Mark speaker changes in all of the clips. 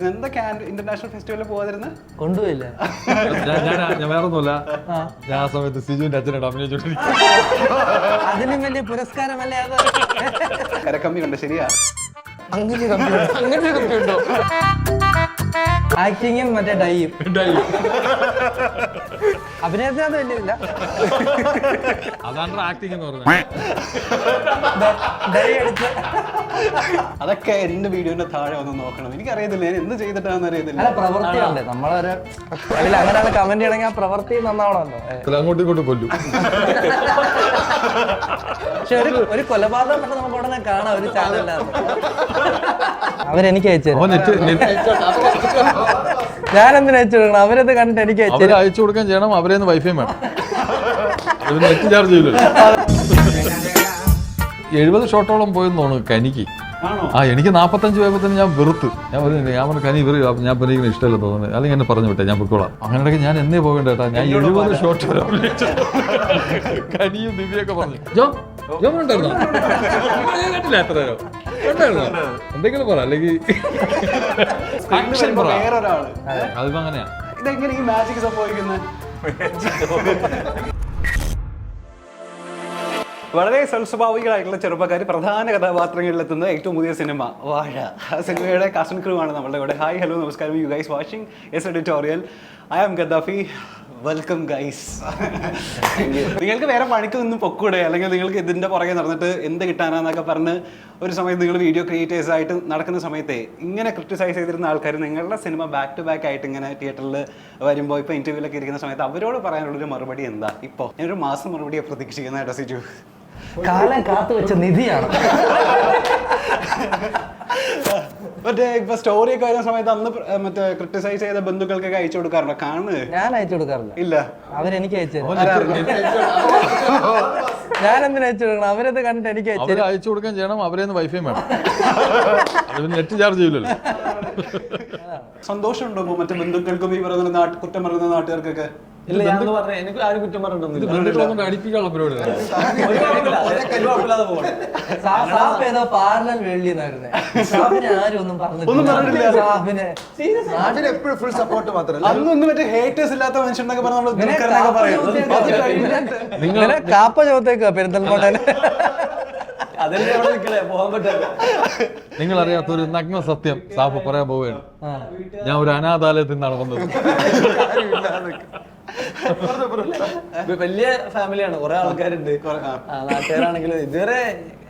Speaker 1: എന്താ can international ഫെസ്റ്റിവലിൽ പോകാതിരുന്ന്?
Speaker 2: കൊണ്ടുപോയില്ല.
Speaker 3: ഞാൻ ഞാൻ ഞാൻ വേറെ ഒന്നുമല്ല ഞാൻ ആ സമയത്ത് സിജുവിന്റെ അച്ഛനായിട്ട് അഭിനയിച്ചോണ്ടിരിക്കും
Speaker 2: അതിലും വലിയ പുരസ്കാരമല്ലേ അത്?
Speaker 1: കരക്കമ്മി ഉണ്ട് ശരിയാ.
Speaker 2: അങ്ങനെ അങ്ങനെ കമ്പിയുണ്ടോ? ആക്ടിങ്ങും മറ്റേ ഡൈയും. അഭിനയത്തിനകത്ത് വലിയ
Speaker 3: അതാണ് ആക്ടിങ് എന്ന് പറഞ്ഞത്.
Speaker 1: അതൊക്കെ എന്റെ വീഡിയോന്റെ താഴെ ഒന്ന് നോക്കണം. എനിക്ക് എനിക്കറിയത്തില്ല ഞാൻ എന്ത് ചെയ്തിട്ടാണെന്ന് അറിയത്തില്ല.
Speaker 2: പ്രവൃത്തിയുണ്ട്. നമ്മളൊരു അതിൽ അങ്ങനെ കമന്റ് ചെയ്യണമെങ്കിൽ ആ പ്രവൃത്തി നന്നാവണമല്ലോ.
Speaker 3: ഇതിൽ അങ്ങോട്ടും ഇങ്ങോട്ടും കൊല്ലും.
Speaker 2: പക്ഷെ ഒരു ഒരു കൊലപാതകം പെട്ടെന്ന് നമുക്ക് ഉടനെ കാണാം ഒരു ചാനലിനകത്ത് അവരെനിക്ക് അയച്ചു ഞാൻ എന്തിനാ അയച്ചു കൊടുക്കണം? അവരത് കണ്ടിട്ട് എനിക്ക് അയച്ചു
Speaker 3: അവരെ അയച്ചു കൊടുക്കാൻ ചെയ്യണം അവരെ വൈഫൈ വേണം. നെറ്റ് ചാർജ് ചെയ്യില്ലല്ലോ എഴുപത് ഷോട്ടോളം പോയെന്ന് തോന്നുന്നു കനിക്ക്.
Speaker 1: ആണോ?
Speaker 3: ആ എനിക്ക് നാൽപ്പത്തഞ്ച് പോയപ്പോൾ തന്നെ ഞാൻ വെറുത്ത്. ഞാൻ പറഞ്ഞു ഞാൻ പറഞ്ഞു കനി ഇവർ ഞാൻ പിന്നെ എനിക്ക് ഇഷ്ടമല്ല തോന്നുന്നു. അല്ലെങ്കിൽ എന്നെ പറഞ്ഞു വിട്ടെ ഞാൻ പൊക്കോളാം അങ്ങനെയൊക്കെ ഞാൻ എന്നേ പോകേണ്ട കേട്ടാ ഞാൻ എഴുപത് ഷോട്ട് വരെ. കനിയും ദിവ്യൊക്കെ പറഞ്ഞു. ജോ ജോ കേട്ടില്ല എത്ര നേരം എന്തെങ്കിലും പറ അല്ലെങ്കിൽ
Speaker 1: വേറൊരാൾ.
Speaker 3: അതിപ്പോ അങ്ങനെയാ.
Speaker 1: ഇതെങ്ങനെ ഈ മാജിക് സംഭവിക്കുന്നത് വളരെ സ്വസ്വഭാവികളായിട്ടുള്ള ചെറുപ്പക്കാർ പ്രധാന കഥാപാത്രങ്ങളിൽ എത്തുന്ന ഏറ്റവും പുതിയ സിനിമ വാഴ. ആ സിനിമയുടെ കാസൻ ക്രൂ ആണ് നമ്മളുടെ ഇവിടെ ഹായ് ഹലോ നമസ്കാരം. You guys watching S editorial I am Gaddafi welcome guys നിങ്ങൾക്ക് വേറെ പണിക്ക് ഒന്നും പൊക്കൂടെ? അല്ലെങ്കിൽ നിങ്ങൾക്ക് ഇതിന്റെ പുറകെ നടന്നിട്ട് എന്ത് കിട്ടാനാന്നൊക്കെ പറഞ്ഞ് ഒരു സമയത്ത് നിങ്ങൾ വീഡിയോ ക്രിയേറ്റേഴ്സ് ആയിട്ട് നടക്കുന്ന സമയത്തെ ഇങ്ങനെ ക്രിറ്റിസൈസ് ചെയ്തിരുന്ന ആൾക്കാർ നിങ്ങളുടെ സിനിമ ബാക്ക് ടു ബാക്ക് ആയിട്ട് ഇങ്ങനെ തിയേറ്ററിൽ വരുമ്പോൾ ഇപ്പോൾ ഇന്റർവ്യൂലൊക്കെ ഇരിക്കുന്ന സമയത്ത് അവരോട് പറയാനുള്ളൊരു മറുപടി എന്താ? ഇപ്പോൾ ഞാനൊരു മാസം മറുപടിയെ പ്രതീക്ഷിക്കുന്നതായിട്ട് സിജു.
Speaker 2: കാലം കാത്തു വെച്ച നിധിയാണ്.
Speaker 1: മറ്റേ ഇപ്പൊ സ്റ്റോറി ഒക്കെ വരുന്ന സമയത്ത് അന്ന് മറ്റേ ക്രിട്ടിസൈസ് ചെയ്ത ബന്ധുക്കൾക്കൊക്കെ അയച്ചു കൊടുക്കാറുണ്ടോ? കാണ്
Speaker 2: ഞാൻ അയച്ചു കൊടുക്കാറില്ല.
Speaker 1: ഇല്ല.
Speaker 2: അവരെനിക്ക് അയച്ചു തരും. ഞാൻ എന്തിനാ അയച്ചു കൊടുക്കണം? അവരത് കണ്ടിട്ട് എനിക്ക് അയച്ചു
Speaker 3: അവരെ അയച്ചു കൊടുക്കാൻ ചെയ്യണം അവരെ വൈഫൈ വേണം. നെറ്റ് ചാർജ് ചെയ്യില്ലല്ലോ
Speaker 1: സന്തോഷമുണ്ടോ മറ്റേ ബന്ധുക്കൾക്കും ഈ പറയുന്ന കുറ്റം പറയുന്ന നാട്ടുകാർക്കൊക്കെ?
Speaker 4: ഇല്ല ഞാൻ പറഞ്ഞ എനിക്ക് ആരും കുറ്റം പറഞ്ഞിട്ടൊന്നുമില്ല.
Speaker 3: ബന്ധുക്കളൊന്നും അടിപ്പിക്കാനുള്ള പരിപാടി
Speaker 4: ഒരു കുഴപ്പമില്ല. അതൊക്കെ ഒരു കുഴപ്പമില്ലാതെ പോകണം.
Speaker 2: സാ- സാഫ് ഏതോ പാർലർ വെള്ളിന്നായിരുന്നേ സാഫിനെ ആരും ഒന്നും
Speaker 1: ഒന്നും പറഞ്ഞിട്ടില്ല.
Speaker 5: എപ്പോഴും ഫുൾ സപ്പോർട്ട് മാത്രമല്ല?
Speaker 1: അന്നൊന്നും മറ്റേ ഹേറ്റേഴ്സ് ഇല്ലാത്ത മനുഷ്യനൊക്കെ പറഞ്ഞു നമ്മൾ
Speaker 2: ഇങ്ങനെ കാപ്പ പെരുന്തൽമോട്ടെ ചോത്തേക്കാ
Speaker 4: പറ്റില്ല
Speaker 3: നിങ്ങൾ അറിയാത്ത ഒരു നഗ്ന സത്യം സാഫ് പറയാൻ പോവുകയാണ്. ഞാൻ ഒരു അനാഥാലയത്തിൽ നിന്നാണ് വന്നത്.
Speaker 4: വലിയ ഫാമിലിയാണ് കുറെ ആൾക്കാരുണ്ട്. നാട്ടുകാരാണെങ്കിലും ഇതുവരെ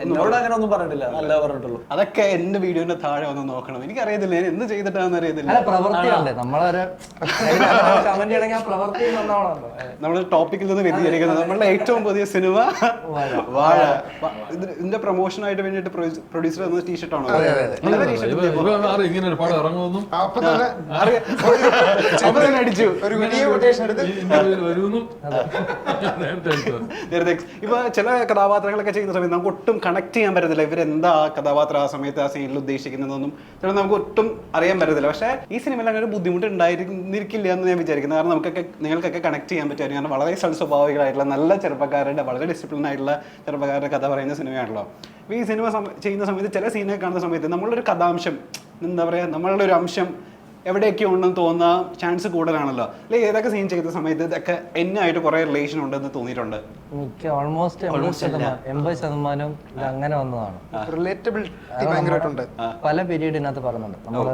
Speaker 4: എന്നോട് അങ്ങനെ ഒന്നും പറഞ്ഞിട്ടില്ല. നല്ല പറഞ്ഞിട്ടുള്ളൂ.
Speaker 1: അതൊക്കെ എന്റെ വീഡിയോന്റെ താഴെ ഒന്ന് നോക്കണം. എനിക്ക് അറിയത്തില്ല ഞാൻ എന്ത് ചെയ്തിട്ടാണെന്ന് അറിയത്തില്ല.
Speaker 2: നമ്മളൊരു കമന്റ് ചെയ്യണമെങ്കിൽ ആ.
Speaker 1: നമ്മൾ ടോപ്പിക്കിൽ നിന്ന് വ്യതിചരിക്കുന്നത് നമ്മളുടെ ഏറ്റവും പുതിയ സിനിമ വാഴ. ഇതിന്റെ പ്രൊമോഷൻ ആയിട്ട് വേണ്ടിയിട്ട് പ്രൊഡ്യൂസർ തന്ന ടീഷർട്ട് ആണോ? നല്ല ടീഷർട്ട്
Speaker 3: ഇവ- ഇവ ആരും ഇങ്ങനെ ഒരു പടം ഇറങ്ങുമെന്നും?
Speaker 5: അപ്പൊ തന്നെ
Speaker 1: അടിച്ചു.
Speaker 5: ഒരു വീഡിയോ കൊട്ടേഷൻ എടുത്ത്
Speaker 1: ഇപ്പൊ ചില കഥാപാത്രങ്ങളൊക്കെ ചെയ്യുന്ന സമയത്ത് നമുക്ക് ഒട്ടും കണക്ട് ചെയ്യാൻ പറ്റത്തില്ല. ഇവരെന്താ ആ കഥാപാത്രം ആ സമയത്ത് ആ സീനിൽ ഉദ്ദേശിക്കുന്നതെന്നൊന്നും ചില നമുക്ക് ഒട്ടും അറിയാൻ പറ്റത്തില്ല. പക്ഷേ ഈ സിനിമയിൽ അങ്ങനെ ഒരു ബുദ്ധിമുട്ട് ഉണ്ടായിരിക്കുന്നിരിക്കില്ല എന്ന് ഞാൻ വിചാരിക്കുന്നത് കാരണം നമുക്കൊക്കെ നിങ്ങൾക്കൊക്കെ കണക്ട് ചെയ്യാൻ പറ്റും കാരണം വളരെ സ്വഭാവികളായിട്ടുള്ള നല്ല ചെറുപ്പക്കാരുടെ വളരെ ഡിസിപ്ലിൻ ആയിട്ടുള്ള ചെറുപ്പക്കാരുടെ കഥ പറയുന്ന സിനിമയാണല്ലോ. അപ്പോൾ ഈ സിനിമ ചെയ്യുന്ന സമയത്ത് ചില സീനൊക്കെ കാണുന്ന സമയത്ത് നമ്മളൊരു കഥാംശം എന്താ പറയുക നമ്മളുടെ ഒരു അംശം എവിടെയൊക്കെ ഉണ്ടെന്ന് തോന്നുന്ന ചാൻസ് കൂടുതലാണല്ലോ. അല്ലെ ഏതൊക്കെ സീൻ ചെയ്ത സമയത്ത് ഇതൊക്കെ എന്നെ ആയിട്ട് കുറെ റിലേഷൻ ഉണ്ടെന്ന് തോന്നിയിട്ടുണ്ട്?
Speaker 2: മിക്ക ഓൾമോസ്റ്റ് എൺപത് ശതമാനം ഇത് അങ്ങനെ വന്നതാണ്.
Speaker 5: റിലേറ്റബിലിറ്റി ഭയങ്കരമായിട്ടുണ്ട്.
Speaker 2: പല പീരീഡിനകത്ത് പറയുന്നുണ്ട്. നമ്മൾ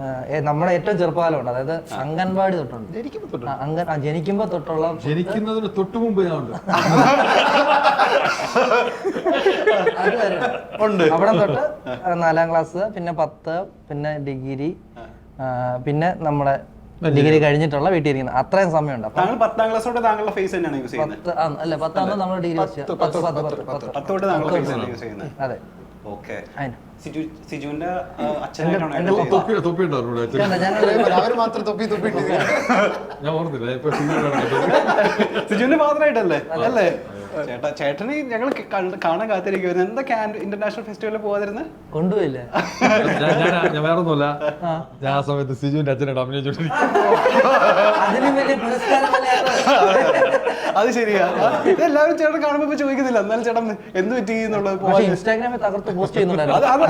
Speaker 2: ആ, ഏ, നമ്മുടെ ഏറ്റവും ചെറുപ്പകാലമുണ്ട്. അതായത് അംഗൻവാടി തൊട്ടുണ്ട്. അംഗൻ ആ, ജനിക്കുമ്പോ തൊട്ടുള്ള
Speaker 3: ജനിക്കുന്നതിന് തൊട്ടു മുമ്പ് ഞാൻ ഉണ്ട്.
Speaker 2: അത് വരെ.
Speaker 1: ഉണ്ട്.
Speaker 2: അവിടെ തൊട്ട് ആ, നാലാം ക്ലാസ് പിന്നെ പത്ത് പിന്നെ ഡിഗ്രി പിന്നെ നമ്മുടെ ഡിഗ്രി കഴിഞ്ഞിട്ടുള്ള വീട്ടിൽ ഇരിക്കുന്നത് അത്രയും സമയമുണ്ട്.
Speaker 1: താങ്കൾ പത്താം ക്ലാസ്സോടെ താങ്കളുടെ ഫേസ് തന്നെയാണ് യൂസ് ചെയ്യുന്നത്.
Speaker 2: അല്ല പത്താകുമ്പോൾ നമ്മൾ ഡിഗ്രി പത്ത് പത്ത് പത്ത് പത്ത്
Speaker 1: പത്ത് താങ്കളുടെ ഫേസ് തന്നെ യൂസ് ചെയ്യുന്നത്.
Speaker 2: അതെ.
Speaker 1: ഓക്കെ. സിജുവിന്റെ സിജുവിന്റെ ഫാദർ അല്ലേ? ചേട്ടാ ചേട്ടനെ ഞങ്ങൾ കാണാൻ കാത്തിരിക്കുവായിരുന്നു. എന്താ ക്യാൻ ഇന്റർനാഷണൽ ഫെസ്റ്റിവലിൽ പോവാതിരുന്നു?
Speaker 2: കൊണ്ടുപോയില്ലേ?
Speaker 3: ഞാൻ ഞാൻ- ഞാൻ വേറെ ഒന്നുമല്ല ഞാൻ ആ സമയത്ത് സിജുവിന്റെ
Speaker 2: അച്ഛനെ അത്?
Speaker 1: അത് ശരിയാ. ഇതെല്ലാവരും ചേട്ടൻ കാണുമ്പോ ചോദിക്കുന്നില്ല എന്നാലും ചേട്ടൻ എന്ത് പറ്റി എന്നുള്ളത്
Speaker 2: ഇൻസ്റ്റാഗ്രാമിൽ തകർത്ത് പോസ്റ്റ് ചെയ്യുന്നുണ്ടായിരുന്നു.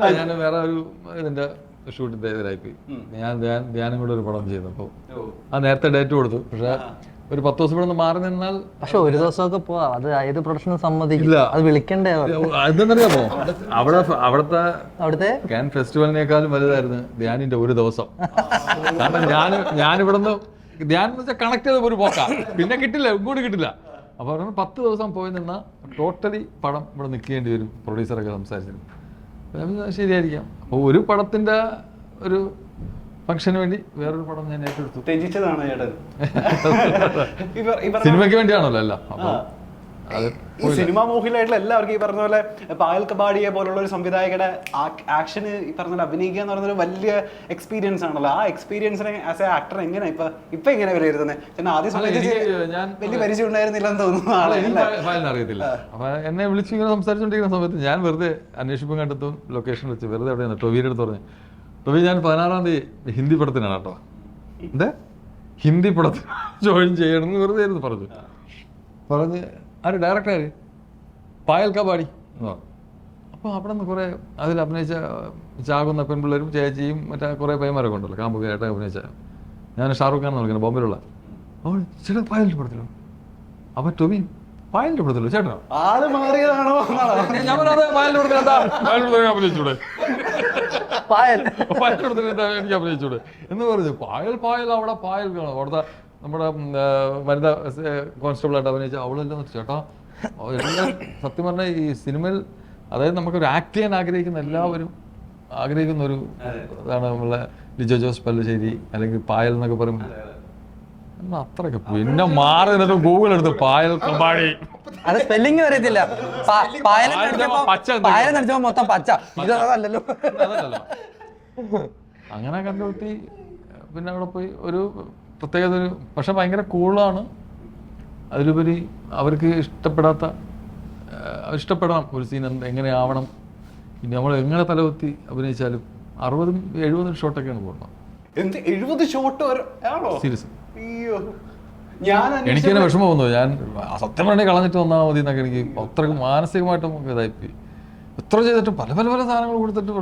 Speaker 2: ഞാൻ ഞാൻ
Speaker 3: വേറെ ഒരു ഇതിന്റെ ഷൂട്ടിന്റെ ഇതിലായിപ്പോയി. ഞാൻ ധ്യാനം കൂടെ ഒരു പടം ചെയ്യുന്നപ്പോ ആ നേരത്തെ ഡേറ്റ് കൊടുത്തു. പക്ഷേ ഒരു പത്ത് ദിവസം ഇവിടെ നിന്ന് മാറി നിന്നാൽ
Speaker 2: പക്ഷെ ഒരു ദിവസമൊക്കെ പോവാ. അത് ഏത് പ്രൊഡക്ഷനും സമ്മതിക്കില്ല. അത് വിളിക്കണ്ടേ അതെന്തറിയാമോ
Speaker 3: എന്തെന്നറിയാമോ അവിടെ അവിടുത്തെ
Speaker 2: അവിടുത്തെ?
Speaker 3: ക്യാൻ ഫെസ്റ്റിവലിനേക്കാളും വലുതായിരുന്നു ധ്യാനിന്റെ ഒരു ദിവസം. കാരണം ഞാൻ ഞാൻ ഇവിടുന്ന് ധ്യാൻ എന്ന് വെച്ചാൽ കണക്ട് ചെയ്ത ഒരു പോക്കാ. പിന്നെ കിട്ടില്ല ഇങ്ങോട്ട് കിട്ടില്ല. അപ്പൊ പറഞ്ഞു പത്ത് ദിവസം പോയി നിന്നാൽ ടോട്ടലി പടം ഇവിടെ നിൽക്കേണ്ടി വരും. പ്രൊഡ്യൂസറൊക്കെ സംസാരിച്ചിരുന്നു. ശരിയായിരിക്കാം. അപ്പോൾ ഒരു പടത്തിന്റെ ഒരു ഫംഗ്ഷന് വേണ്ടി വേറൊരു പടം ഞാൻ ഏറ്റെടുത്തു. സിനിമയ്ക്ക് വേണ്ടിയാണല്ലോ എല്ലാം. അപ്പൊ അത്
Speaker 1: ഈ സിനിമ മോഹിലായിട്ടുള്ള എല്ലാവർക്കും ഈ പറഞ്ഞ പോലെ പായൽ കബാഡിയെ പോലുള്ള ഒരു സംവിധായകയുടെ ആക്ഷന് ഈ പറഞ്ഞ പോലെ അഭിനയിക്കുക എന്ന് പറഞ്ഞൊരു ഒരു വലിയ എക്സ്പീരിയൻസ് ആണല്ലോ. ആ എക്സ്പീരിയൻസിനെ ആസ് എ ആക്ടർ എങ്ങനെ ഇപ്പൊ ഇപ്പൊ എങ്ങനെ വിലയിരുത്തുന്നത് ആദ്യ സമയത്ത്
Speaker 3: ഞാൻ-
Speaker 1: വലിയ പരിചയം ഉണ്ടായിരുന്നില്ല എന്ന് തോന്നുന്നു
Speaker 3: ആളെ? അറിയത്തില്ല. അപ്പൊ എന്നെ വിളിച്ച് ഇങ്ങനെ സംസാരിച്ചോണ്ടിരിക്കുന്ന സമയത്ത് ഞാൻ വെറുതെ അന്വേഷിപ്പും കണ്ടെത്തും ലൊക്കേഷൻ വെച്ച് വെറുതെ എവിടെയാണ് ടൊവിയുടെ അടുത്ത് പറഞ്ഞു ടൊവി ഞാൻ പതിനാറാം തീയതി ഹിന്ദി പടത്തിനാണ് കേട്ടോ. എന്താ? ഹിന്ദി പടത്തിൽ ജോയിൻ ചെയ്യണമെന്ന് വെറുതെ ആയിരുന്നു പറഞ്ഞു. പറഞ്ഞ് ആര്? ഡയറക്ടർ ആര്? പായൽ കബാടി എന്ന് അപ്പോൾ അവിടെ നിന്ന് കുറേ അതിൽ അഭിനയിച്ച ചാകുന്ന പെൺപിള്ളേരും ചേച്ചിയും മറ്റേ കുറേ പയ്യന്മാരൊക്കെ ഉണ്ടല്ലോ കാമ്പുകയായിട്ട് അഭിനയിച്ച. ഞാൻ ഷാറൂഖ് ഖാൻ വിളിക്കുന്നത് ബോംബെയിലുള്ള. അവൾ ചേട്ടാ പായലിന്റെ പടത്തിലോ? അപ്പം ടൊവിൻ പായലിന്റെ പടത്തിലോ? ചേട്ടനോ?
Speaker 1: ആൾ മാറിയതാണോ? എന്നാണോ
Speaker 3: ഞാൻ പറഞ്ഞത് പായലിന്റെ പടത്തിൽ എന്താ? പായലിന്റെ പടത്തിൽ അഭിനയിച്ചൂടെ?
Speaker 2: പായൽ.
Speaker 3: പായലിന്റെ പടത്തിൽ എന്താ എനിക്ക് അഭിനയിച്ചൂടെ? എന്ന് പറഞ്ഞു പായൽ പായൽ അവിടെ പായൽ കാണും. അവിടുത്തെ നമ്മുടെ വനിതാ കോൺസ്റ്റബിളായിട്ട് അഭിനയിച്ച അവളെല്ലാം ചേട്ടാ എല്ലാം സത്യം പറഞ്ഞാൽ ഈ സിനിമയിൽ അതായത് നമുക്കൊരു ആക്ട് ചെയ്യാൻ ആഗ്രഹിക്കുന്ന എല്ലാവരും ആഗ്രഹിക്കുന്ന ഒരു ഇതാണ് നമ്മളെ ലിജോ ജോസ് പല്ലശ്ശേരി അല്ലെങ്കിൽ പായൽ എന്നൊക്കെ പറയും അത്രയൊക്കെ പിന്നെ മാറി നിന്നിട്ട് ഗൂഗിൾ എടുത്ത് പായൽ കമ്പാടി.
Speaker 2: അത് സ്പെല്ലിംഗ് അറിയത്തില്ല.
Speaker 3: പായൽ
Speaker 2: നടിച്ചപ്പോ- മൊത്തം പച്ച.
Speaker 3: ഇതല്ലല്ലോ. അങ്ങനെ കണ്ടുപിടുത്തി പിന്നെ അവിടെ പോയി ഒരു പ്രത്യേകത ഒരു പക്ഷെ ഭയങ്കര കൂളാണ്. അതിലുപരി അവർക്ക് ഇഷ്ടപ്പെടാത്ത ഇഷ്ടപ്പെടണം ഒരു സീൻ എങ്ങനെയാവണം. ഇനി നമ്മൾ എങ്ങനെ തലകുത്തി അഭിനയിച്ചാലും അറുപതും എഴുപതും ഷോട്ടൊക്കെയാണ് പോകുന്നത്
Speaker 1: എന്ത് എഴുപത് ഷോട്ട്
Speaker 3: സീരിയസ്.
Speaker 1: അയ്യോ. ഞാൻ
Speaker 3: എനിക്ക് തന്നെ വിഷമം തോന്നുന്നു. ഞാൻ സത്യം പറഞ്ഞേ കളഞ്ഞിട്ട് വന്നാൽ മതി എന്നൊക്കെ എനിക്ക് അത്രയ്ക്ക് മാനസികമായിട്ട് നമുക്ക് ഇതായിപ്പോയി. എത്ര ചെയ്തിട്ടും പല പല പല സാധനങ്ങൾ കൊടുത്തിട്ട്.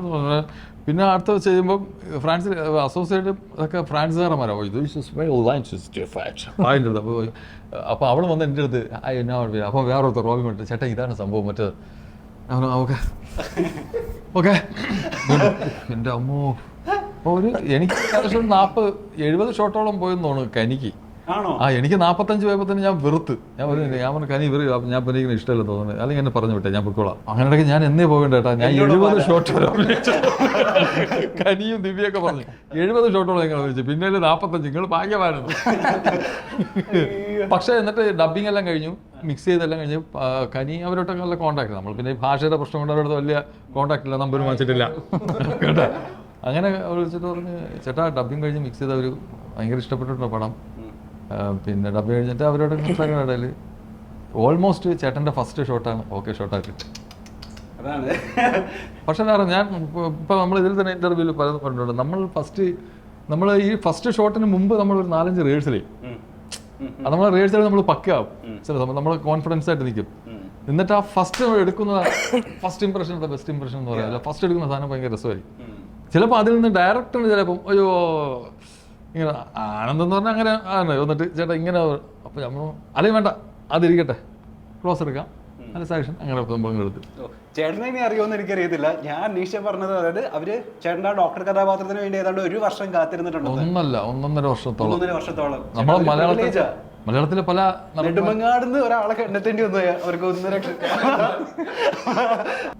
Speaker 3: പിന്നെ അടുത്ത ചെയ്യുമ്പോൾ ഫ്രാൻസിൽ അസോസിയേറ്റ് ഇതൊക്കെ ഫ്രാൻസുകാരന്മാരാണ് ഇത് അതിന്റെ അപ്പോൾ അപ്പോൾ അവൾ വന്ന് എന്റെ അടുത്ത് ആ എന്നാ അപ്പോൾ വേറൊരുത്തർ റോബി മറ്റേ ചേട്ടാ ഇതാണ് സംഭവം മറ്റേത് ഓക്കെ ഓക്കെ. എന്റെ അമ്മോ. ഒരു എനിക്ക് ഏകദേശം നാൽപ്പത് എഴുപത് ഷോട്ടോളം പോയെന്ന് തോന്നുന്നു കനിക്ക്. ആ എനിക്ക് നാൽപ്പത്തഞ്ച് പോയപ്പോൾ തന്നെ ഞാൻ വെറുത്ത്. ഞാൻ പറഞ്ഞു ഞാൻ പറഞ്ഞു കനി വെറു ഞാൻ എനിക്ക് ഇഷ്ടമല്ല തോന്നുന്നു. അല്ലെങ്കിൽ എന്നെ പറഞ്ഞു വിട്ടെ ഞാൻ പൊക്കോളാം അങ്ങനെ ഞാൻ എന്നേ പോകേണ്ട കേട്ടാ. ഞാൻ എഴുപത് ഷോട്ട് കനിയും ദിവ്യൊക്കെ പറഞ്ഞു. എഴുപത് ഷോട്ടോളം നിങ്ങൾ അഭിനയിച്ചു പിന്നെ നാൽപ്പത്തഞ്ച് നിങ്ങൾ ഭാഗ്യമായിരുന്നു പക്ഷെ എന്നിട്ട് ഡബിങ് എല്ലാം കഴിഞ്ഞു. മിക്സ് ചെയ്തെല്ലാം കഴിഞ്ഞ്. കനി അവരോട്ടൊക്കെ നല്ല കോൺടാക്ട് നമ്മൾ പിന്നെ ഭാഷയുടെ പ്രശ്നം കൊണ്ട് അവരോട് വലിയ കോൺടാക്ട് ഇല്ല നമ്പർ വാങ്ങിച്ചിട്ടില്ല. കേട്ടോ? അങ്ങനെ വിളിച്ചിട്ട് പറഞ്ഞ് ചേട്ടാ ഡബിങ് കഴിഞ്ഞ് മിക്സ് ചെയ്ത ഒരു ഭയങ്കര ഇഷ്ടപ്പെട്ടിട്ടുള്ള പടം? പിന്നെ ഡബ് കഴിഞ്ഞിട്ട് അവരോട് സംസാരിക്കുന്ന ഇടയിൽ ഓൾമോസ്റ്റ് ചേട്ടന്റെ ഫസ്റ്റ് ഷോട്ടാണ് ഓക്കെ ഷോട്ടാക്കി
Speaker 1: അതാണ്.
Speaker 3: പക്ഷെ എന്താ പറയുക ഞാൻ ഇപ്പം നമ്മൾ ഇതിൽ തന്നെ ഇന്റർവ്യൂവിൽ പല പറഞ്ഞിട്ടുണ്ട്. നമ്മൾ ഫസ്റ്റ് നമ്മൾ ഈ ഫസ്റ്റ് ഷോട്ടിന് മുമ്പ് നമ്മൾ ഒരു നാലഞ്ച് റിഹേഴ്സൽ ചെയ്യും. നമ്മൾ റിഹേഴ്സൽ നമ്മൾ പക്കാവും ചില സമയം നമ്മൾ കോൺഫിഡൻസ് ആയിട്ട് നിൽക്കും എന്നിട്ട് ആ ഫസ്റ്റ് എടുക്കുന്ന ഫസ്റ്റ് ഇംപ്രഷൻ ബെസ്റ്റ് ഇംപ്രഷൻ എന്ന് പറയാം ഫസ്റ്റ് എടുക്കുന്ന സാധനം ഭയങ്കര രസമായിരിക്കും. ചിലപ്പോൾ അതിൽ നിന്ന് ഡയറക്ടറിന് ചിലപ്പം അയ്യോ ഇങ്ങനെ ആനന്ദം എന്ന് പറഞ്ഞാൽ അങ്ങനെ ആണ്. എന്നിട്ട് ചേട്ടാ ഇങ്ങനെ അപ്പോൾ നമ്മൾ അല്ലെങ്കിൽ വേണ്ട അതിരിക്കട്ടെ. ക്ലോസ് എടുക്കാം. അല്ല സാക്ഷൻ അങ്ങനെ
Speaker 1: പങ്കെടുത്തു ചേട്ടനെ ഇനി അറിയുമെന്ന് എനിക്കറിയത്തില്ല. ഞാൻ നീഷ പറഞ്ഞത് അതായത് അവർ ചേട്ടന്റെ ഡോക്ടർ കഥാപാത്രത്തിന് വേണ്ടി ഏതാണ്ട് ഒരു വർഷം കാത്തിരുന്നിട്ടുണ്ട്?
Speaker 3: ഒന്നല്ല ഒന്നൊന്നര വർഷത്തോളം.
Speaker 1: ഒന്നര വർഷത്തോളം.
Speaker 3: നമ്മളെ മലയാളത്തിൽ മലയാളത്തിലെ പല
Speaker 1: നെടുമങ്ങാടുന്ന് ഒരാളെ കണ്ടെത്തേണ്ടി വന്നു. അവർക്ക് ഒന്നര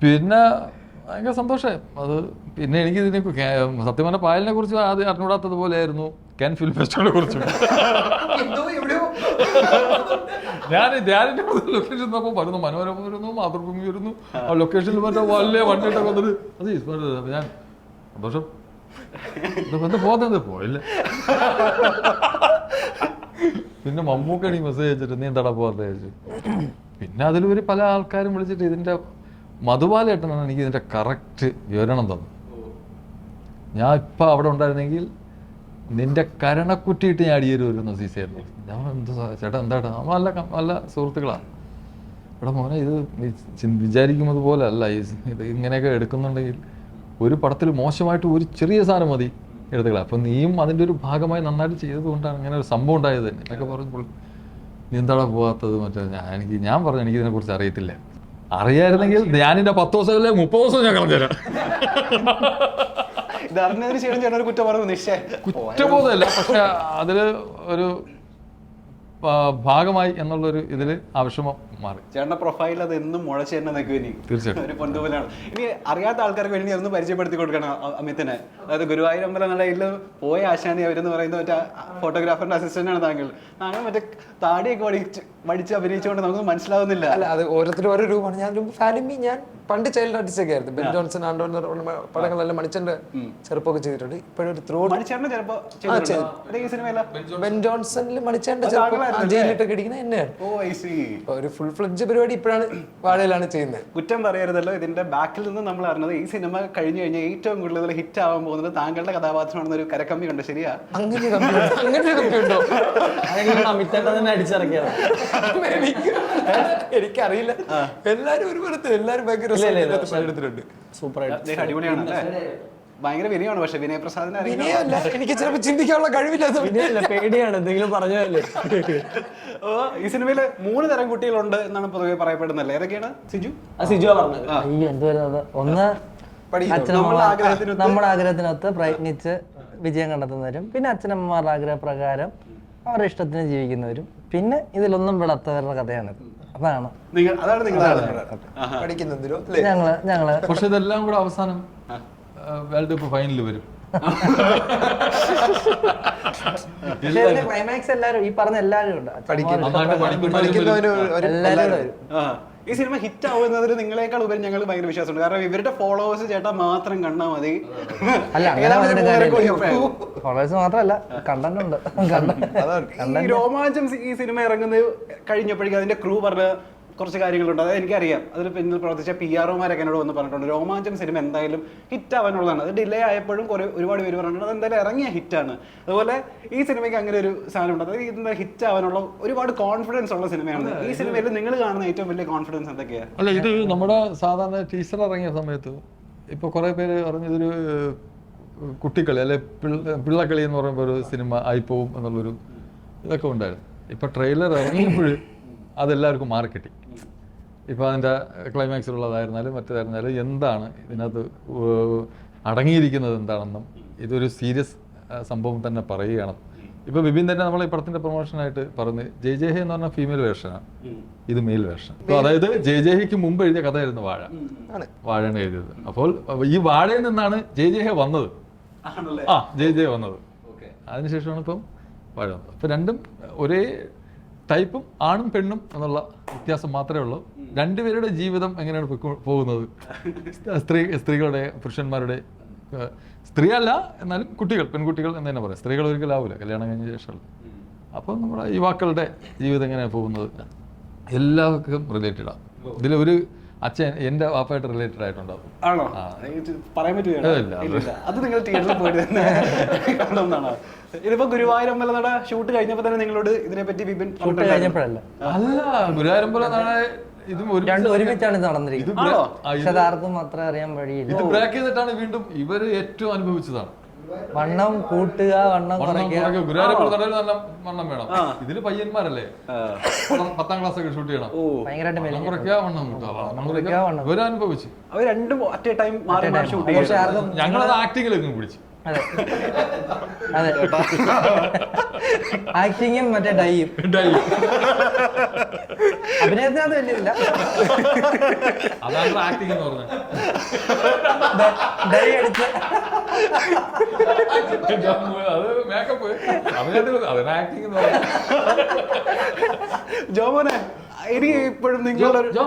Speaker 3: പിന്നെ ഭയങ്കര സന്തോഷം. അത് പിന്നെ എനിക്ക് ഇതിനെ സത്യം പറഞ്ഞ പായലിനെ കുറിച്ച് ആദ്യം അറിഞ്ഞൂടാത്തത് പോലെയായിരുന്നു ക്യാൻ ഫിലിം ഫെസ്റ്റിവലിനെ കുറിച്ചും. ഞാൻ ധ്യാനിന്റെ ലൊക്കേഷൻ നോക്കുമ്പോൾ വരുന്നു. മനോരമ വരുന്നു മാതൃഭൂമി വരുന്നു. ആ ലൊക്കേഷനിൽ മറ്റേ വലിയ വണ്ടിയിട്ടൊക്കെ വന്നിട്ട് അത് ഞാൻ സന്തോഷം. എന്താ പോകുന്നത് പോയില്ല. പിന്നെ മമ്മൂക്കണി മെസ്സേജ് അയച്ചിട്ട് നീ എന്താടാ പോകാത്ത പിന്നെ അതിലൊരു പല ആൾക്കാരും വിളിച്ചിട്ട് ഇതിന്റെ മധുപാലേട്ടനാണ് എനിക്ക് ഇതിന്റെ കറക്റ്റ് വിവരണം തന്നത്. ഞാൻ ഇപ്പം അവിടെ ഉണ്ടായിരുന്നെങ്കിൽ നിന്റെ കരണക്കുറ്റിയിട്ട് ഞാൻ അടിയേരി വരുന്ന സീസയായിരുന്നു ഞാൻ എന്ത് ചേട്ടാ എന്താട്ടാ നല്ല നല്ല സുഹൃത്തുക്കളാണ് ഇവിടെ മോനെ ഇത് വിചാരിക്കുന്നത് പോലെ അല്ല. ഈ ഇത് ഇങ്ങനെയൊക്കെ എടുക്കുന്നുണ്ടെങ്കിൽ ഒരു പടത്തിൽ മോശമായിട്ട് ഒരു ചെറിയ സാധനം മതി എടുത്തുകള അപ്പം നീയും അതിന്റെ ഒരു ഭാഗമായി നന്നായിട്ട് ചെയ്തതുകൊണ്ടാണ് ഇങ്ങനെ ഒരു സംഭവം ഉണ്ടായത്. തന്നെ എന്നൊക്കെ പറഞ്ഞപ്പോൾ നീ എന്താടാ പോകാത്തത് മറ്റേ ഞാൻ എനിക്ക് ഞാൻ പറഞ്ഞു എനിക്കിതിനെക്കുറിച്ച് അറിയത്തില്ല. അറിയായിരുന്നെങ്കിൽ ഞാനിന്റെ പത്ത് ദിവസമല്ലേ മുപ്പത് ദിവസം ഞാൻ കളഞ്ഞുതരാം
Speaker 1: ഇത് അറിഞ്ഞതിന് ശേഷം ചേട്ടൻ ഒരു കുറ്റം പറഞ്ഞു നിശ്ചയ
Speaker 3: കുറ്റബോധമല്ല പക്ഷെ അതിൽ ഒരു ഭാഗമായി എന്നുള്ളൊരു ഇതിൽ ആവശ്യമോ മാറി.
Speaker 1: ചേട്ടന്റെ പ്രൊഫൈൽ അത് എന്നും മുളച്ച് തന്നെ നിൽക്കും ഇനി.
Speaker 3: തീർച്ചയായിട്ടും.
Speaker 1: ഒരു പൊന്തുപോലാണ് ഇനി അറിയാത്ത ആൾക്കാർക്ക് വേണ്ടി ഒന്ന് പരിചയപ്പെടുത്തി കൊടുക്കണം അമിത്തിനെ. അതായത് ഗുരുവായൂർ അമ്പലം നടയിൽ പോയ ആശാനി അവരെന്ന് പറയുന്ന മറ്റേ ഫോട്ടോഗ്രാഫറിന്റെ അസിസ്റ്റന്റ് ആണ് താങ്കൾ. താങ്കൾ മറ്റേ താടിയൊക്കെ വടിച്ച് വടിച്ച് അഭിനയിച്ചുകൊണ്ട് നമുക്ക് മനസ്സിലാവുന്നില്ല.
Speaker 6: അല്ല അത് ഓരോരുത്തരും ഓരോ രൂപമാണ്. ഞാൻ ഫാലിമി ഞാൻ പണ്ട് ചൈൽഡ് ആർട്ടിസ്റ്റ് ഒക്കെ ആയിരുന്നു ബെൻ ജോൺസൺ ആൻഡോൺ പടങ്ങളെല്ലാം മണിച്ചന്റെ ചെറുപ്പമൊക്കെ ചെയ്തിട്ടുണ്ട്. ത്രൂ
Speaker 1: ചെയ്തിട്ടുണ്ടോ? അതേ സിനിമയില
Speaker 6: ബെൻ ജോൺസണിൽ മണിച്ചന്റെ ചെറുപ്പം ജയിലിട്ടൊക്കെ ഇടിക്കുന്ന എന്നെയാണ്. ഒരു ഫുൾ ഫ്ലഡ്ജ് പരിപാടി ഇപ്പോഴാണ് വാഴയിലാണ് ചെയ്യുന്നത്.
Speaker 1: കുറ്റം പറയരുതല്ലോ. ഇതിന്റെ ബാക്കിൽ നിന്ന് നമ്മൾ അറിഞ്ഞത് ഈ സിനിമ കഴിഞ്ഞു കഴിഞ്ഞാൽ ഏറ്റവും കൂടുതൽ ഹിറ്റ് ആവാൻ പോകുന്നത് താങ്കളുടെ കഥാപാത്രമാണെന്ന് ഒരു കരക്കമ്പി ഉണ്ട് ശരിയാ?
Speaker 6: അങ്ങനെ ഒരു കമ്പി അങ്ങനെ
Speaker 4: തന്നെ.
Speaker 6: എനിക്കറിയില്ല. എല്ലാരും ഒരു പോലത്തെ എല്ലാരും ഭയങ്കര
Speaker 4: സൂപ്പറായിട്ട്.
Speaker 1: അടിപൊളിയാണ് അല്ലേ ഭയങ്കര വിനയാണ് പക്ഷെ വിനയ പ്രസാദിനെ അറിയില്ല.
Speaker 6: വിനയല്ല എനിക്ക് ചിലപ്പോൾ ചിന്തിക്കാനുള്ള കഴിവില്ലാത്ത
Speaker 4: വിനയല്ല പേടിയാണ് എന്തെങ്കിലും പറഞ്ഞല്ലേ
Speaker 1: ഓ ഈ സിനിമയിൽ മൂന്ന് തരം കുട്ടികളുണ്ട് എന്നാണ് പൊതുവെ പറയപ്പെടുന്നത് ഏതൊക്കെയാണ്? സിജു?
Speaker 4: ആ സിജു പറഞ്ഞത്.
Speaker 2: അയ്യോ ഒന്ന്
Speaker 1: നമ്മുടെ ആഗ്രഹത്തിനൊത്ത്
Speaker 2: നമ്മുടെ ആഗ്രഹത്തിനൊത്ത് പ്രയത്നിച്ച് വിജയം കണ്ടെത്തുന്നവരും പിന്നെ അച്ഛനമ്മമാരുടെ ആഗ്രഹപ്രകാരം അവരുടെ ഇഷ്ടത്തിന് ജീവിക്കുന്നവരും പിന്നെ ഇതിലൊന്നും വിടാത്തവരുടെ കഥയാണ് അതാണ്. ഞങ്ങൾ ഞങ്ങൾ
Speaker 3: പക്ഷെ ഇതെല്ലാം കൂടെ അവസാനം വേൾഡ് കപ്പ് ഫൈനലിൽ വരും.
Speaker 2: ക്ലൈമാക്സ് എല്ലാവരും ഈ പറഞ്ഞ എല്ലാവരും ഉണ്ട്.
Speaker 1: ഈ സിനിമ ഹിറ്റ് ആവുന്നതിൽ നിങ്ങളെക്കാൾ ഉപരി ഞങ്ങൾ ഭയങ്കര വിശ്വാസമുണ്ട്. കാരണം ഇവരുടെ ഫോളോവേഴ്സ് ചേട്ടാ മാത്രം കണ്ടാ മതി.
Speaker 2: ഫോളോവേഴ്സ് മാത്രമല്ല കണ്ടന്റ് ഉണ്ട് Content-
Speaker 1: ഈ രോമാഞ്ചം ഈ സിനിമ ഇറങ്ങുന്നത് കഴിഞ്ഞപ്പോഴേക്കും അതിന്റെ ക്രൂ പറഞ്ഞ കുറച്ച് കാര്യങ്ങളുണ്ട്. അത് എനിക്കറിയാം. അതിൽ പിന്നിൽ പ്രവർത്തിച്ച പി ആർ ഒമാരൊക്കെ എന്നോട് വന്ന് പറഞ്ഞിട്ടുണ്ട്. രോമാഞ്ചം സിനിമ എന്തായാലും ഹിറ്റ് ആവാനുള്ളതാണ് അത് ഡിലേ ആയപ്പോഴും കുറെ ഒരുപാട് പേര് പറഞ്ഞിട്ടുണ്ട്. അത് എന്തായാലും ഇറങ്ങിയ ഹിറ്റാണ്. അതുപോലെ ഈ സിനിമയ്ക്ക് അങ്ങനെ ഒരു സാധനം ഉണ്ട് അതായത് ഇതിന്റെ ഹിറ്റ് ആവാനുള്ള ഒരുപാട് കോൺഫിഡൻസ് ഉള്ള സിനിമയാണ്. ഈ സിനിമയിൽ നിങ്ങൾ കാണുന്ന ഏറ്റവും വലിയ കോൺഫിഡൻസ് എന്തൊക്കെയാണ്
Speaker 3: അല്ല ഇത് നമ്മുടെ സാധാരണ ടീച്ചർ ഇറങ്ങിയ സമയത്ത് ഇപ്പോൾ കുറേ പേര് അറിഞ്ഞതൊരു കുട്ടിക്കളി അല്ലെ പിള്ള പിള്ളക്കളി എന്ന് പറയുമ്പോൾ ഒരു സിനിമ ആയിപ്പോവും എന്നുള്ളൊരു ഇതൊക്കെ ഉണ്ടായിരുന്നു. ഇപ്പൊ ട്രെയിലർ ഇറങ്ങിയപ്പോൾ അതെല്ലാവർക്കും മാറി കിട്ടി ഇപ്പോൾ അതിന്റെ ക്ലൈമാക്സിലുള്ളതായിരുന്നാലും മറ്റേതായിരുന്നാലും എന്താണ് ഇതിനകത്ത് അടങ്ങിയിരിക്കുന്നത് എന്താണെന്നും ഇതൊരു സീരിയസ് സംഭവം തന്നെ പറയുകയാണ്. ഇപ്പോൾ ബിബിൻ തന്നെ നമ്മൾ ഈ പടത്തിന്റെ പ്രൊമോഷനായിട്ട് പറഞ്ഞ് ജെ ജെ ഹെ എന്ന് പറഞ്ഞ ഫീമെയിൽ വേർഷനാണ്. ഇത് മെയിൽ വേർഷൻ. അപ്പോൾ അതായത് ജെ ജെ ഹെക്ക് മുമ്പ് എഴുതിയ കഥയായിരുന്നു വാഴ. വാഴയാണ് എഴുതിയത്. അപ്പോൾ ഈ വാഴയിൽ നിന്നാണ് ജെ ജെ ഹെ വന്നത്. ആ ജെ ജെ വന്നത്. അതിനുശേഷമാണ് ഇപ്പം വാഴ വന്നത്. അപ്പോൾ രണ്ടും ഒരേ ടൈപ്പും ആണും പെണ്ണും എന്നുള്ള വ്യത്യാസം മാത്രമേ ഉള്ളൂ. രണ്ടുപേരുടെ ജീവിതം എങ്ങനെയാണ് പോകുന്നത്? സ്ത്രീ സ്ത്രീകളുടെ പുരുഷന്മാരുടെ സ്ത്രീ അല്ല എന്നാലും കുട്ടികൾ പെൺകുട്ടികൾ എന്ന് തന്നെ പറയാം. സ്ത്രീകൾ ഒരിക്കലും ആവില്ല കല്യാണം കഴിഞ്ഞ ശേഷമുള്ള അപ്പം നമ്മുടെ യുവാക്കളുടെ ജീവിതം എങ്ങനെയാണ് പോകുന്നത്? എല്ലാവർക്കും റിലേറ്റഡാണ് ഇതിലൊരു അച്ഛൻ എന്റെ വാപ്പായിട്ട് റിലേറ്റഡ് ആയിട്ടുണ്ടാവും.
Speaker 1: ആണോ? പറയാൻ പറ്റുമോ?
Speaker 3: ഏ, അത്
Speaker 1: നിങ്ങൾ തിയേറ്ററിൽ പോയിട്ട് തന്നെ കണ്ടെന്നാണ്? ഇതിപ്പോ ഗുരുവായൂരമ്പല നട ഷൂട്ട് കഴിഞ്ഞപ്പോ തന്നെ നിങ്ങളോട് ഇതിനെപ്പറ്റി വിപിൻ
Speaker 2: ഷൂട്ട് കഴിഞ്ഞപ്പോഴല്ല.
Speaker 3: അല്ല ഗുരുവായൂരമ്പല നട ഇതും ഒരു
Speaker 2: രണ്ടും ഒരുമിച്ചാണ് നടന്നിരിക്കുന്നത്. പക്ഷെ അത്ര അറിയാൻ വഴിയില്ല.
Speaker 3: ഇത് ബ്രേക്ക് ചെയ്തിട്ടാണ് വീണ്ടും ഇവർ ഏറ്റവും അനുഭവിച്ചതാണ്.
Speaker 2: വണ്ണം കൂട്ടുക വണ്ണം
Speaker 3: വണ്ണം
Speaker 2: കുറയ്ക്കുക.
Speaker 3: നല്ല വണ്ണം വേണം. ഇതിൽ പയ്യന്മാരല്ലേ? പത്താം- ക്ലാസ് ഒക്കെ ഷൂട്ട് ചെയ്യണം.
Speaker 2: ഭയങ്കരമായിട്ട്
Speaker 3: വണ്ണം
Speaker 2: മെലിഞ്ഞു
Speaker 3: കുറയ്ക്കുക വണ്ണം കൂട്ടുക. വണ്ണം
Speaker 2: കുറയ്ക്കുക, വണ്ണം
Speaker 1: അവർ രണ്ടും അറ്റ് ടൈം മാറി ഷൂട്ട് ചെയ്യും.
Speaker 3: ഞങ്ങളത് ആക്ടിങ്ങിലൊക്കെ പിടിച്ചു.
Speaker 2: അതെ. അതെ. ആക്ടിങ്ങും മറ്റേ ഡൈയും. അഭിനയത്തിനകത്ത് വലിയ
Speaker 3: അതാണ് എന്ന് പറഞ്ഞത്.
Speaker 2: ഡൈ അടിച്ച്.
Speaker 3: അത് മേക്കപ്പ് അതിനകത്ത് അതിന് ആക്ടിങ് എന്ന് പറഞ്ഞത്.
Speaker 1: ജോമോനെ എനിക്ക് ഇപ്പോഴും നിങ്ങളുടെ ഒരു
Speaker 3: ജോ,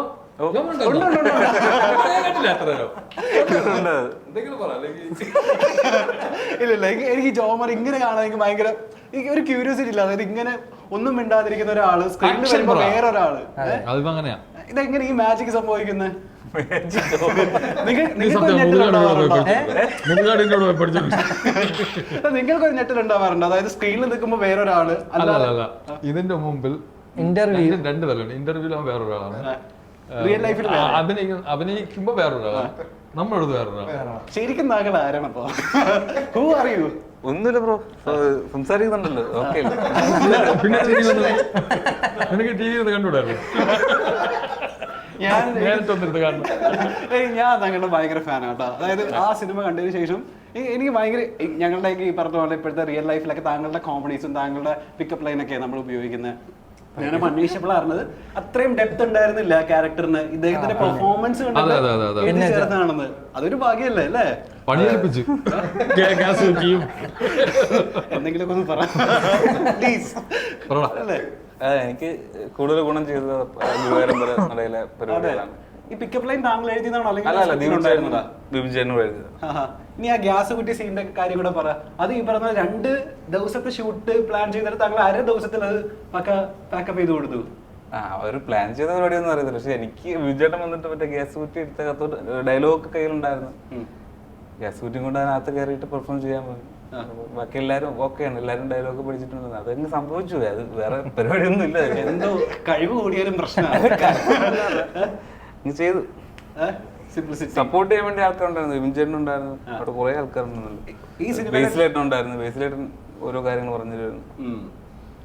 Speaker 1: ഇല്ല എനിക്ക് ജോമർ ഇങ്ങനെ കാണാൻ എനിക്ക് ഭയങ്കര എനിക്ക് ഒരു ക്യൂരിയോസിറ്റി ഇല്ല. അതായത് ഇങ്ങനെ ഒന്നും മിണ്ടാതിരിക്കുന്ന ഒരാൾ സ്ക്രീനിൽ വരുമ്പോ?
Speaker 3: അതിപ്പോ അങ്ങനെയാ.
Speaker 1: ഇതെങ്ങനെ ഈ മാജിക് സംഭവിക്കുന്നത് നിങ്ങൾക്ക് ഒരു ഉണ്ടാവാറുണ്ട്? അതായത് സ്ക്രീനിൽ നിൽക്കുമ്പോ
Speaker 3: വേറൊരാൾ. ഇതിന്റെ മുമ്പിൽ
Speaker 2: ഇന്റർവ്യൂ
Speaker 3: രണ്ടും തരമുണ്ട്. ഇന്റർവ്യൂലാകുമ്പോൾ വേറൊരാളാണ്.
Speaker 1: റിയൽ ലൈഫിൽ
Speaker 3: അഭിനയിക്കുന്ന അഭിനയിക്കുമ്പോ വേറൊരാളാണ് നമ്മളെടുത്ത് വേറൊരാളാണ്
Speaker 1: ശരിക്കും താങ്കൾ ആരാണ് അപ്പൊ? ഹൂ അറിയൂ
Speaker 7: ഒന്നുമില്ല ബ്രോ. സംസാരിക്കുന്നുണ്ടല്ലോ. ഓക്കെ
Speaker 3: പിന്നെ ടി വി നിനക്ക് ടി വി ഒന്ന് കണ്ടുകൂടായിരുന്നു?
Speaker 1: ഞാൻ ഞാൻ താങ്കളുടെ ഭയങ്കര ഫാനാണ് കേട്ടോ അതായത് ആ സിനിമ കണ്ടതിന് ശേഷം എനിക്ക് ഭയങ്കര ഞങ്ങളുടെ ഈ പറഞ്ഞ പോലെ ഇപ്പോഴത്തെ റിയൽ ലൈഫിലൊക്കെ താങ്കളുടെ കോമഡീസും താങ്കളുടെ പിക്കപ്പ് ലൈനൊക്കെ നമ്മൾ ഉപയോഗിക്കുന്നത് ഞാനപ്പോൾ അന്വേഷിച്ചപ്പോൾ അറിഞ്ഞത് അത്രയും ഡെപ്ത് ഉണ്ടായിരുന്നില്ല ക്യാരക്ടറിന് ഇദ്ദേഹത്തിന്റെ പെർഫോമൻസ് ചേർത്താണെന്ന് അതൊരു ഭാഗ്യല്ലേ അല്ലേ?
Speaker 3: കുറ്റിയും
Speaker 1: എന്തെങ്കിലുമൊക്കെ ഒന്ന് പറ. പ്ലീസ്
Speaker 3: പറടാ.
Speaker 1: അല്ലേ?
Speaker 7: എനിക്ക് കൂടുതൽ ഗുണം ചെയ്തത് ഗുരുവായൂരം വരെ നടയിലെ പരിപാടികളാണ്.
Speaker 1: ഈ പിക്കപ്പ് ലൈൻ താങ്കൾ എഴുതിയതാണോ?
Speaker 7: അല്ല അല്ല
Speaker 1: അല്ലെങ്കിൽ. ഇനി ആ ഗ്യാസ് കുറ്റി സീനിന്റെ കാര്യം കൂടെ പറ. അത് ഈ പറഞ്ഞ രണ്ട് ദിവസത്തെ ഷൂട്ട് പ്ലാൻ ചെയ്തിട്ട് താങ്കൾ അര ദിവസത്തിൽ അത് പാക്കപ്പ് ചെയ്ത് കൊടുത്തു.
Speaker 7: ആ ഒരു പ്ലാൻ ചെയ്ത പരിപാടിയൊന്നും അറിയത്തില്ല. പക്ഷെ എനിക്ക് വിജയേട്ടൻ വന്നിട്ട് മറ്റേ ഗ്യാസ് കുറ്റി എടുത്ത കത്തോട്ട് ഡയലോഗ് കയ്യിലുണ്ടായിരുന്നു. ഗ്യാസ് കുറ്റിയും കൊണ്ട് അതിനകത്ത് കയറിയിട്ട് പെർഫോം ചെയ്യാൻ പോയി. ബാക്കി എല്ലാരും ഓക്കെയാണ് എല്ലാരും ഡയലോഗ് പഠിച്ചിട്ടുണ്ട് അതങ്ങ് സംഭവിച്ചു. അത് വേറെ പരിപാടിയൊന്നും ഇല്ല
Speaker 1: എന്തോ കഴിവ് കൂടിയാലും പ്രശ്നമാണ്.
Speaker 7: അങ്ങ് ചെയ്തു. സപ്പോർട്ട് ചെയ്യാൻ വേണ്ടി ആൾക്കാരുണ്ടായിരുന്നു വിപിൻ ഉണ്ടായിരുന്നു. അവിടെ കുറെ ആൾക്കാരുണ്ടായിരുന്നു
Speaker 1: ഈ സിനിമ
Speaker 7: ബേസിലേട്ടൻ ഉണ്ടായിരുന്നു. ബേസിലേട്ടൻ ഓരോ കാര്യങ്ങൾ പറഞ്ഞു തരുന്നു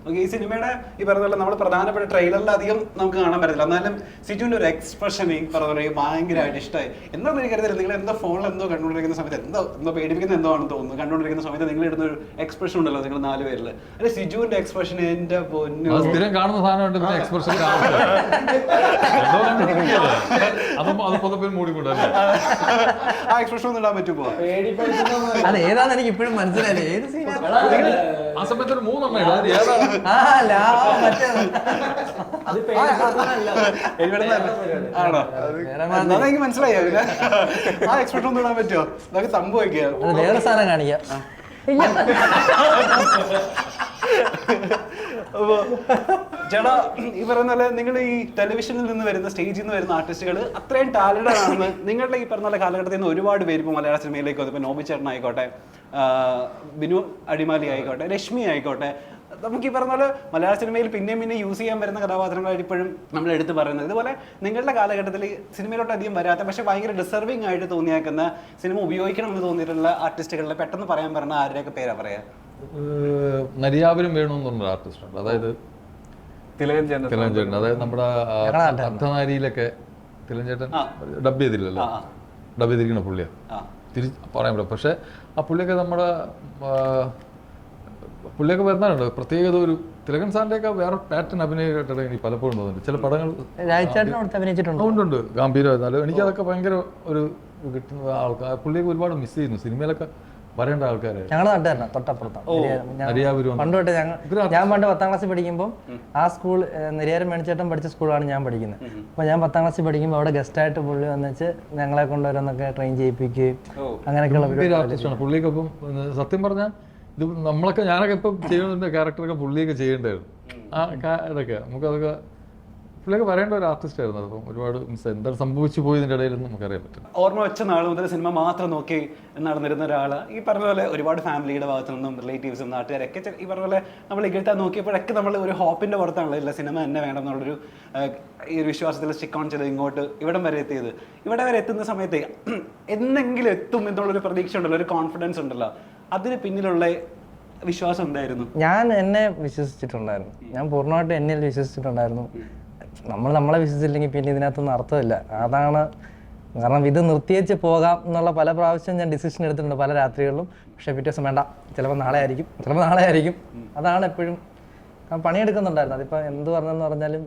Speaker 1: ഓക്കെ ഈ സിനിമയുടെ ഈ പറഞ്ഞ പോലെ നമ്മൾ പ്രധാനപ്പെട്ട ട്രെയിലറിൽ അധികം നമുക്ക് കാണാൻ പറ്റില്ല എന്നാലും സിജുവിന്റെ ഒരു എക്സ്പ്രഷൻ ഈ പറഞ്ഞ പോലെ ഭയങ്കരമായിട്ട് ഇഷ്ടമായി എന്താണെന്ന് എനിക്കറിയത്തില്ല നിങ്ങൾ എന്തോ ഫോണിൽ എന്തോ കണ്ടുകൊണ്ടിരിക്കുന്ന സമയത്ത് എന്തോ എന്തോ പേടിപ്പിക്കുന്ന എന്തോ ആണെന്ന് തോന്നുന്നു. കണ്ടുകൊണ്ടിരിക്കുന്ന സമയത്ത് നിങ്ങൾ ഇടുന്ന ഒരു എക്സ്പ്രഷൻ ഉണ്ടല്ലോ നിങ്ങൾ നാല് പേരിൽ അല്ലെ സിജുവിന്റെ എക്സ്പ്രഷൻ എന്റെ പൊന്നു.
Speaker 3: സ്ഥിരം കാണുന്ന സാധനമുണ്ട് പിന്നെ എക്സ്പ്രഷൻ
Speaker 1: ആ എക്സ്പ്രഷൻ ഒന്നും ഇടാൻ പറ്റുമോ?
Speaker 2: അത് ഏതാണെന്ന് എനിക്ക് ഇപ്പോഴും മനസ്സിലായില്ല. ഏത് സീനാ
Speaker 3: ആ സമയത്ത് ഒരു മൂന്നെണ്ണം ഇല്ല അത് ഏതാണ്
Speaker 2: ആ ലാ മറ്റേ
Speaker 1: ആണോ എന്നാ എനിക്ക് മനസ്സിലായോ പിന്നെ? ആ എക്സ്പെക്ട് ഒന്നും ഇടാൻ പറ്റുമോ? അതൊക്കെ സംഭവിക്കുക
Speaker 2: അത് വേറെ സാധനം കാണിക്കാം.
Speaker 1: അപ്പൊ ചേട്ടാ ഈ പറയുന്ന പോലെ നിങ്ങൾ ഈ ടെലിവിഷനിൽ നിന്ന് വരുന്ന സ്റ്റേജിൽ നിന്ന് വരുന്ന ആർട്ടിസ്റ്റുകൾ അത്രയും ടാലന്റഡ് ആണെന്ന് നിങ്ങളുടെ ഈ പറഞ്ഞ പോലെ കാലഘട്ടത്തിൽ നിന്ന് ഒരുപാട് പേര് ഇപ്പോൾ മലയാള സിനിമയിലേക്ക് വന്നു ഇപ്പോൾ നോബി ആ, ബിനു അടിമാലി ആയിക്കോട്ടെ രശ്മി ആയിക്കോട്ടെ നമുക്ക് ഈ പറഞ്ഞ പോലെ മലയാള സിനിമയിൽ പിന്നെയും പിന്നെ യൂസ് ചെയ്യാൻ വരുന്ന കഥാപാത്രങ്ങളായിട്ട് ഇപ്പോഴും നമ്മൾ എടുത്തു പറയുന്നത്. ഇതുപോലെ നിങ്ങളുടെ കാലഘട്ടത്തിൽ സിനിമയിലോട്ട് അധികം വരാത്ത പക്ഷെ ഭയങ്കര ഡിസർവിംഗ് ആയിട്ട് തോന്നിയേക്കുന്ന സിനിമ ഉപയോഗിക്കണം എന്ന് തോന്നിയിട്ടുള്ള ആർട്ടിസ്റ്റുകളുടെ പെട്ടെന്ന് പറയാൻ പറഞ്ഞ ആരുടെയൊക്കെ പേരാ പറയാ?
Speaker 3: നരിയാപുരം വേണു എന്നൊരു ആർട്ടിസ്റ്റ് ഉണ്ട് അതായത്
Speaker 7: തിലകൻ ചേട്ടൻ.
Speaker 3: തിലകൻ ചേട്ടൻ. അതായത് നമ്മുടെ അർദ്ധനാരിയിലൊക്കെ
Speaker 1: തിലഞ്ചേട്ടൻ
Speaker 3: ഡബ് ചെയ്തില്ലല്ലോ. ഡബ് ചെയ്തിരിക്കുന്ന പുള്ളിയാണ്
Speaker 1: തിരിച്ച്
Speaker 3: തിരി പറയാൻ പറ്റും പക്ഷെ ആ പുള്ളിയൊക്കെ നമ്മുടെ പുള്ളിയൊക്കെ വരുന്നുണ്ട് പ്രത്യേകത ഒരു തിലകൻ സാറിന്റെയൊക്കെ വേറെ പാറ്റേൺ അഭിനയമായിട്ടാണ് എനിക്ക് പലപ്പോഴും തോന്നുന്നുണ്ട് ചില പടങ്ങൾ ഉണ്ട് ഉണ്ട്. ഗംഭീരമായിരുന്നാലും എനിക്കതൊക്കെ ഭയങ്കര ഒരു കിട്ടുന്ന ആൾക്കാർ പുള്ളിയൊക്കെ ഒരുപാട് മിസ് ചെയ്യുന്നു. സിനിമയിലൊക്കെ വരേണ്ട ആൾക്കാരെ.
Speaker 2: ഞങ്ങളുടെ നാട്ടുകാരനാണ് തൊട്ടപ്പുറത്താണ്. ഞാൻ- പണ്ട് തൊട്ട് ഞങ്ങൾ ഞാൻ പണ്ട് പത്താം ക്ലാസ്സിൽ പഠിക്കുമ്പോൾ ആ സ്കൂൾ നിര്യാരം മേണിച്ചേട്ടൻ പഠിച്ച സ്കൂളാണ് ഞാൻ പഠിക്കുന്നത്. അപ്പോൾ ഞാൻ പത്താം ക്ലാസ്സിൽ പഠിക്കുമ്പോൾ അവിടെ ഗസ്റ്റ് ആയിട്ട് പുള്ളി വന്നിച്ച് ഞങ്ങളെ കൊണ്ടുവരുന്നൊക്കെ ട്രെയിൻ ചെയ്യിപ്പിക്കുകയും അങ്ങനെയൊക്കെയുള്ള
Speaker 3: സത്യം പറഞ്ഞാൽ ഇത് നമ്മളൊക്കെ ഞാനൊക്കെ ഇപ്പം ചെയ്യുന്നതിന്റെ ക്യാരക്ടറൊക്കെ പുള്ളിയൊക്കെ ചെയ്യേണ്ടായിരുന്നു ആ ഇതൊക്കെ. നമുക്കതൊക്കെ പുള്ളിയൊക്കെ പറയേണ്ട ഒരു ആർട്ടിസ്റ്റ് ആയിരുന്നു. അപ്പം ഒരുപാട് മീൻസ് എന്താണ് സംഭവിച്ചു പോയതിന്റെ ഇടയിലൊന്നും നമുക്കറിയാൻ പറ്റും
Speaker 1: ഓർമ്മ വെച്ച നാൾ മുതൽ സിനിമ മാത്രം നോക്കി നടന്നിരുന്ന ഒരാൾ ഈ പറഞ്ഞ പോലെ ഒരുപാട് ഫാമിലിയുടെ ഭാഗത്തു നിന്നും റിലേറ്റീവ്സും നാട്ടുകാരൊക്കെ ഈ പറഞ്ഞ പോലെ നമ്മൾ ഇകഴ്ത്താൻ നോക്കിയപ്പോഴൊക്കെ നമ്മൾ ഒരു ഹോപ്പിന്റെ പുറത്താണല്ലോ ഇല്ല സിനിമ തന്നെ വേണം എന്നുള്ളൊരു ഈ ഒരു വിശ്വാസത്തിൽ സ്റ്റിക്ക് ഓൺ ചെയ്ത് ഇങ്ങോട്ട് ഇവിടം വരെ എത്തിയത്. ഇവിടെ വരെ എത്തുന്ന സമയത്ത് എന്നെങ്കിലും എത്തും എന്നുള്ളൊരു പ്രതീക്ഷ ഉണ്ടല്ലോ ഒരു കോൺഫിഡൻസ് ഉണ്ടല്ലോ. അതിന് പിന്നിലുള്ള വിശ്വാസം എന്തായിരുന്നു?
Speaker 2: ഞാൻ എന്നെ വിശ്വസിച്ചിട്ടുണ്ടായിരുന്നു. ഞാൻ പൂർണമായിട്ടും എന്നെ വിശ്വസിച്ചിട്ടുണ്ടായിരുന്നു. നമ്മൾ നമ്മളെ വിശ്വസിച്ചില്ലെങ്കിൽ പിന്നെ ഇതിനകത്തൊന്നും അർത്ഥമില്ല. അതാണ് കാരണം ഇത് നിർത്തിയേച്ച് പോകാം എന്നുള്ള പല പ്രാവശ്യം ഞാൻ ഡിസിഷൻ എടുത്തിട്ടുണ്ട് പല രാത്രികളിലും. പക്ഷേ പിറ്റേ ദിവസം വേണ്ട. ചിലപ്പോൾ നാളെ ആയിരിക്കും. ചിലപ്പോൾ നാളെ ആയിരിക്കും. അതാണ് എപ്പോഴും. പണിയെടുക്കുന്നുണ്ടായിരുന്നു. അതിപ്പോൾ എന്ത് പറഞ്ഞെന്ന് പറഞ്ഞാലും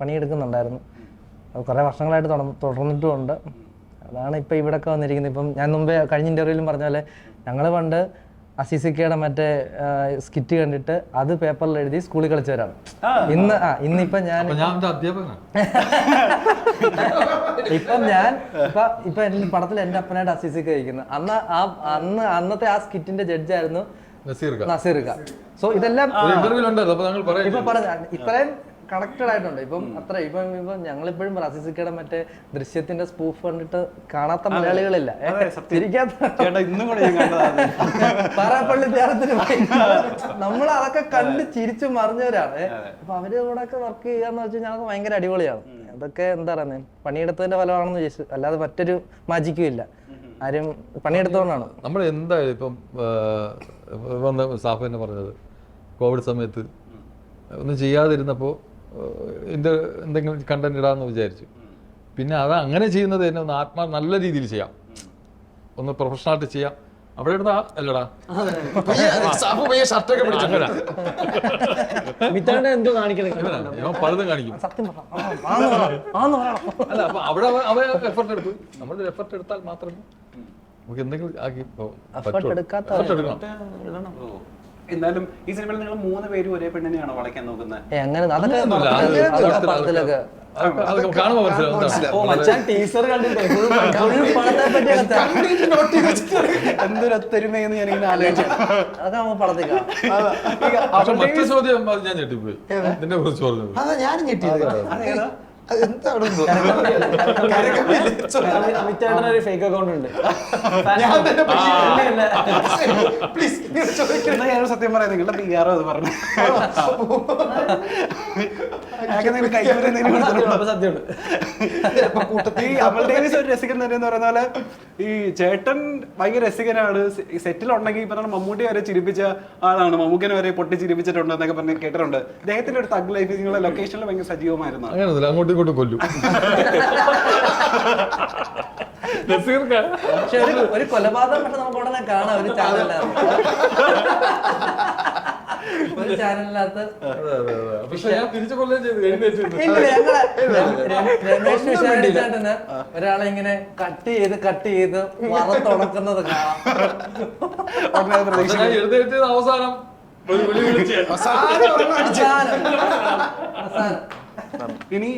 Speaker 2: പണിയെടുക്കുന്നുണ്ടായിരുന്നു. അത് കുറേ വർഷങ്ങളായിട്ട് തുടർന്ന് തുടർന്നിട്ടുമുണ്ട്. അതാണ് ഇപ്പോൾ ഇവിടെയൊക്കെ വന്നിരിക്കുന്നത്. ഇപ്പം ഞാൻ മുമ്പേ കഴിഞ്ഞ ഇന്റർവ്യൂവിലും പറഞ്ഞ പോലെ ഞങ്ങൾ പണ്ട് അസിസിക്കയുടെ മറ്റേ സ്കിറ്റ് കണ്ടിട്ട് അത് പേപ്പറിൽ എഴുതി സ്കൂളിൽ കളിച്ചവരാണ്. ഇന്ന് ആ ഇന്നിപ്പം ഞാൻ ഇപ്പം ഞാൻ ഇപ്പൊ ഇപ്പൊ എന്റെ പടത്തിൽ എന്റെ അപ്പനായിട്ട് അസിസിക്ക കഴിക്കുന്നു അന്ന് ആ അന്ന് അന്നത്തെ ആ സ്കിറ്റിന്റെ ജഡ്ജായിരുന്നു
Speaker 3: നസീർക്ക.
Speaker 2: നസീർക്ക. സോ ഇതെല്ലാം
Speaker 3: ഒരു ഇന്റർവ്യൂ ഉണ്ടായിരുന്നു അപ്പൊ ഞങ്ങൾ
Speaker 2: ഇപ്പൊ പറഞ്ഞ ഇത്രയും കണക്റ്റഡ് ആയിട്ടുണ്ട്? ഇപ്പം അത്ര ഇപ്പം ഇപ്പം ഞങ്ങളിപ്പോഴും റസിസിക്കയുടെ മറ്റേ ദൃശ്യത്തിന്റെ സ്പൂഫ് കണ്ടിട്ട് കാണാത്ത മലയാളികളില്ല.
Speaker 1: ഇന്നും കൂടെ ഞാൻ കണ്ടതാണ്.
Speaker 2: പാറാപ്പള്ളി ധ്യാനത്തിന് നമ്മൾ അതൊക്കെ കണ്ട് ചിരിച്ചു മറിഞ്ഞവരാണ്. അപ്പൊ അവർ കൂടെ ഒക്കെ വർക്ക് ചെയ്യാന്ന് വെച്ചാൽ ഞങ്ങൾക്ക് ഭയങ്കര അടിപൊളിയാണ്. അതൊക്കെ എന്താ പറയുന്നത് പണിയെടുത്തതിന്റെ ഫലമാണെന്ന് ചോദിച്ചു അല്ലാതെ മറ്റൊരു മാജിക്കും ഇല്ല. ആരും പണിയെടുത്തോണ്ടാണ്
Speaker 3: നമ്മൾ എന്തായാലും ഇപ്പം സാഫ് വന്ന സ്റ്റാഫ് തന്നെ പറഞ്ഞത് കോവിഡ് സമയത്ത് ഒന്നും ചെയ്യാതിരുന്നപ്പോൾ ഇതിന്റെ എന്തെങ്കിലും കണ്ടന്റ് ഇടാമെന്ന് വിചാരിച്ചു. പിന്നെ അത് അങ്ങനെ ചെയ്യുന്നത് തന്നെ ഒന്ന് ആത്മാ നല്ല രീതിയിൽ ചെയ്യാം. ഒന്ന് പ്രൊഫഷണൽ ആയിട്ട് ചെയ്യാം. അവിടെ ഇടുന്ന അല്ലടാ.
Speaker 5: ഷർട്ടൊക്കെ
Speaker 3: പലതും കാണിക്കും. അല്ല അപ്പൊ അവിടെ അവ- എഫർട്ട് എടുത്തു. നമ്മൾ എഫർട്ട് എടുത്താൽ മാത്രമേ നമുക്ക് എന്തെങ്കിലും ആക്കി എഫർട്ട്. എടുക്കണം.
Speaker 1: എന്നാലും ഈ സിനിമയിൽ നിങ്ങൾ മൂന്ന് പേരും ഒരേ പെണ്ണിനെയാണോ വളയ്ക്കാൻ നോക്കുന്നത്?
Speaker 2: അങ്ങനെ അതൊക്കെ പടത്തിലൊക്കെ.
Speaker 3: അതൊക്കെ അതൊക്കെ കാണുമ്പോൾ മനസ്സിലാവും
Speaker 4: ഓ മച്ചാൻ ടീച്ചർ കണ്ടിട്ടേ full
Speaker 2: full പടത്തെ പറ്റിയൊക്കെ
Speaker 1: എന്തൊരു ഒത്തൊരുമയെന്ന് ഞാൻ ഇങ്ങനെ ആലോചിച്ചു.
Speaker 2: അതാ നമുക്ക് പടത്തിൽ കാണാം.
Speaker 3: പക്ഷെ മറ്റു ചോദ്യം അത് ഞാൻ ഞെട്ടിപ്പോയി. ഇതിനെ കുറിച്ച് പറഞ്ഞു.
Speaker 5: അതാ ഞാനും ഞെട്ടിയത്. എന്തോ?
Speaker 4: ഒരു ഫേക്ക് അക്കൗണ്ട് ഉണ്ട്.
Speaker 5: ഞാൻ തന്നെ
Speaker 4: ഇല്ല, ഇല്ല.
Speaker 5: പ്ലീസ്
Speaker 1: സത്യം പറയാം നിങ്ങളുടെ പി ആർ അത് പറഞ്ഞു. ഈ പറയുന്ന പോലെ ചേട്ടൻ ഭയങ്കര രസികനാണ്. സെറ്റിൽ ഉണ്ടെങ്കിൽ ഇപ്പൊ മമ്മൂട്ടി വരെ ചിരിപ്പിച്ച ആളാണ്. മമ്മൂക്കനെ വരെ പൊട്ടി ചിരിപ്പിച്ചിട്ടുണ്ട് എന്നൊക്കെ പറഞ്ഞ് കേട്ടിട്ടുണ്ട്. അദ്ദേഹത്തിന്റെ ഒരു തഗ് ലൈഫ് നിങ്ങളുടെ ലൊക്കേഷനിൽ ഭയങ്കര സജീവമായിരുന്നു?
Speaker 3: അങ്ങനെയൊന്നുമില്ല. അങ്ങോട്ടും ഇങ്ങോട്ടും കൊല്ലും.
Speaker 2: പക്ഷെ ഒരു ഒരു കൊലപാതകം പക്ഷെ നമുക്ക് ഉടനെ കാണാം ഒരു ചാനലിനകത്ത് ഒരു ചാനലിനകത്ത്
Speaker 3: പക്ഷെ ഞാൻ തിരിച്ചു കൊല്ലുകയും ചെയ്തു എഴുന്നേറ്റ്
Speaker 2: ഇല്ല, ഞങ്ങൾ ര- രമേശ് വിശാലിച്ചേട്ടന് ഒരാളെ ഇങ്ങനെ കട്ട് ചെയ്ത് കട്ട് ചെയ്ത് വറുത്തുണക്കുന്നത് കാണാം.
Speaker 1: ഉടനെ അത്
Speaker 3: പക്ഷെ
Speaker 1: പ്രതീക്ഷിക്കുന്നു.
Speaker 3: ഞാൻ എഴുന്നേറ്റത് അവസാനം. ഒരു വിളി വിളിച്ച്.
Speaker 2: അവസാനം. അവസാനം.
Speaker 1: ഇനി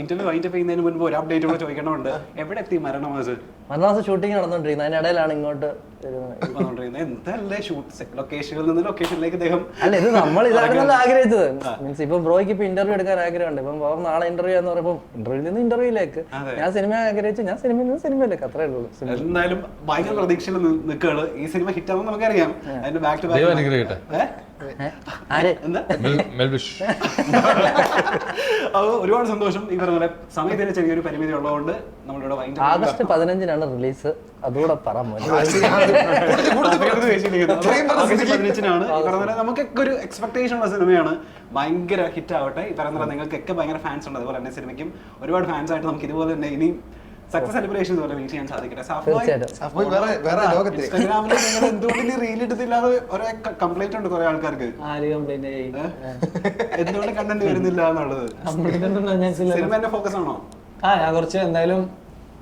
Speaker 1: ഇന്റർവ്യൂ വൈൻഡപ്പ് ചെയ്യുന്നതിന് മുൻപ് ഒരു അപ്ഡേറ്റ് കൂടെ ചോദിക്കണമുണ്ട്. എവിടെ എത്തി മരണമാസ്
Speaker 2: മദ്രാസ് ഷൂട്ടിംഗ് നടന്നുകൊണ്ടിരിക്കുന്നത് അതിനിടയിലാണ് ഇങ്ങോട്ട്
Speaker 1: വന്നുകൊണ്ടിരിക്കുന്നത് എന്തല്ലേ ഷൂട്ട് ലൊക്കേഷനിൽ നിന്ന് ലൊക്കേഷനിലേക്ക് അദ്ദേഹം
Speaker 2: അല്ല ഇത് നമ്മൾ ഇതാണെന്നല്ല ആഗ്രഹിച്ചത്. മീൻസ് ഇപ്പൊ ബ്രോയ്ക്ക് ഇപ്പൊ ഇന്റർവ്യൂ എടുക്കാൻ ആഗ്രഹമുണ്ട്. ഇപ്പം ബ്രോ നാളെ ഇന്റർവ്യൂ എന്ന് പറയുമ്പോൾ ഇന്റർവ്യൂവിൽ നിന്ന് ഇന്റർവ്യൂയിലേക്ക്. ഞാൻ സിനിമ ആഗ്രഹിച്ചു ഞാൻ സിനിമയിൽ നിന്ന് സിനിമയിലേക്ക് അത്രേ ഉള്ളൂ.
Speaker 1: എന്തായാലും ഭയങ്കര പ്രതീക്ഷയിൽ നിൽക്കുകയാണ്. ഈ സിനിമ ഹിറ്റ് ആവുമ്പോൾ നമുക്കറിയാം. അതിന്റെ ബാക്ക് ടു
Speaker 2: ബാക്ക്? ആര്?
Speaker 1: എന്താ? അത് ഒരുപാട് സന്തോഷം. ഈ പറഞ്ഞ പോലെ സമയത്തിന് ചെറിയൊരു പരിമിതി ഉള്ളതുകൊണ്ട് നമ്മളിവിടെ വൈൻഡ്
Speaker 2: ആഗസ്റ്റ് പതിനഞ്ചിനാണ് റിലീസ്. അതുകൂടെ പറ.
Speaker 1: പതിനഞ്ചിനാണ്. നമുക്കൊക്കെ ഒരു എക്സ്പെക്ടേഷൻ ഉള്ള സിനിമയാണ്. ഭയങ്കര ഹിറ്റ് ആവട്ടെ. ഈ പറഞ്ഞ പോലെ നിങ്ങൾക്കൊക്കെ ഭയങ്കര ഫാൻസ് ഉണ്ട്. അതുപോലെ തന്നെ സിനിമയ്ക്കും ഒരുപാട് ഫാൻസ് ആയിട്ട് നമുക്ക് ഇതുപോലെ തന്നെ ഇനി സക്സസ് സെലിബ്രേഷൻ പോലെ മീറ്റ് ചെയ്യാൻ സാധിക്കട്ടെ.
Speaker 5: വേറെ വേറെ ലോകത്തിൽ
Speaker 1: ഇൻസ്റ്റാഗ്രാമിൽ നിങ്ങൾ എന്തുകൊണ്ട് റീൽ എടുത്തില്ല ഒരേ കംപ്ലൈന്റ് ഉണ്ട് കുറെ ആൾക്കാർക്ക്? എന്തുകൊണ്ട് കണ്ടന്റ് വരുന്നില്ല എന്നുള്ളത്? ഫോക്കസ് ആണോ?
Speaker 4: ആ ഞാൻ കുറച്ച് എന്തായാലും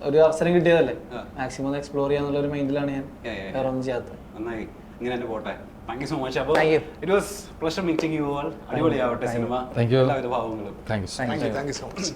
Speaker 4: ഒരു അവസരം കിട്ടിയതല്ലേ? മാക്സിമം എക്സ്പ്ലോർ ചെയ്യാന്നുള്ള ഒരു മൈൻഡിലാണ് ഞാൻ. വേറെ ഒന്നും ചെയ്യാത്തത്
Speaker 1: നന്നായി. ഇങ്ങനെ തന്നെ പോട്ടെ. താങ്ക് യു സോ മച്ച് അപ്പോൾ it was pleasure meeting you all അടിപൊളിയാവട്ടെ cinema
Speaker 3: Thank you.
Speaker 1: എല്ലാവിധ ഭാവങ്ങളും.
Speaker 5: Thank you thank you so much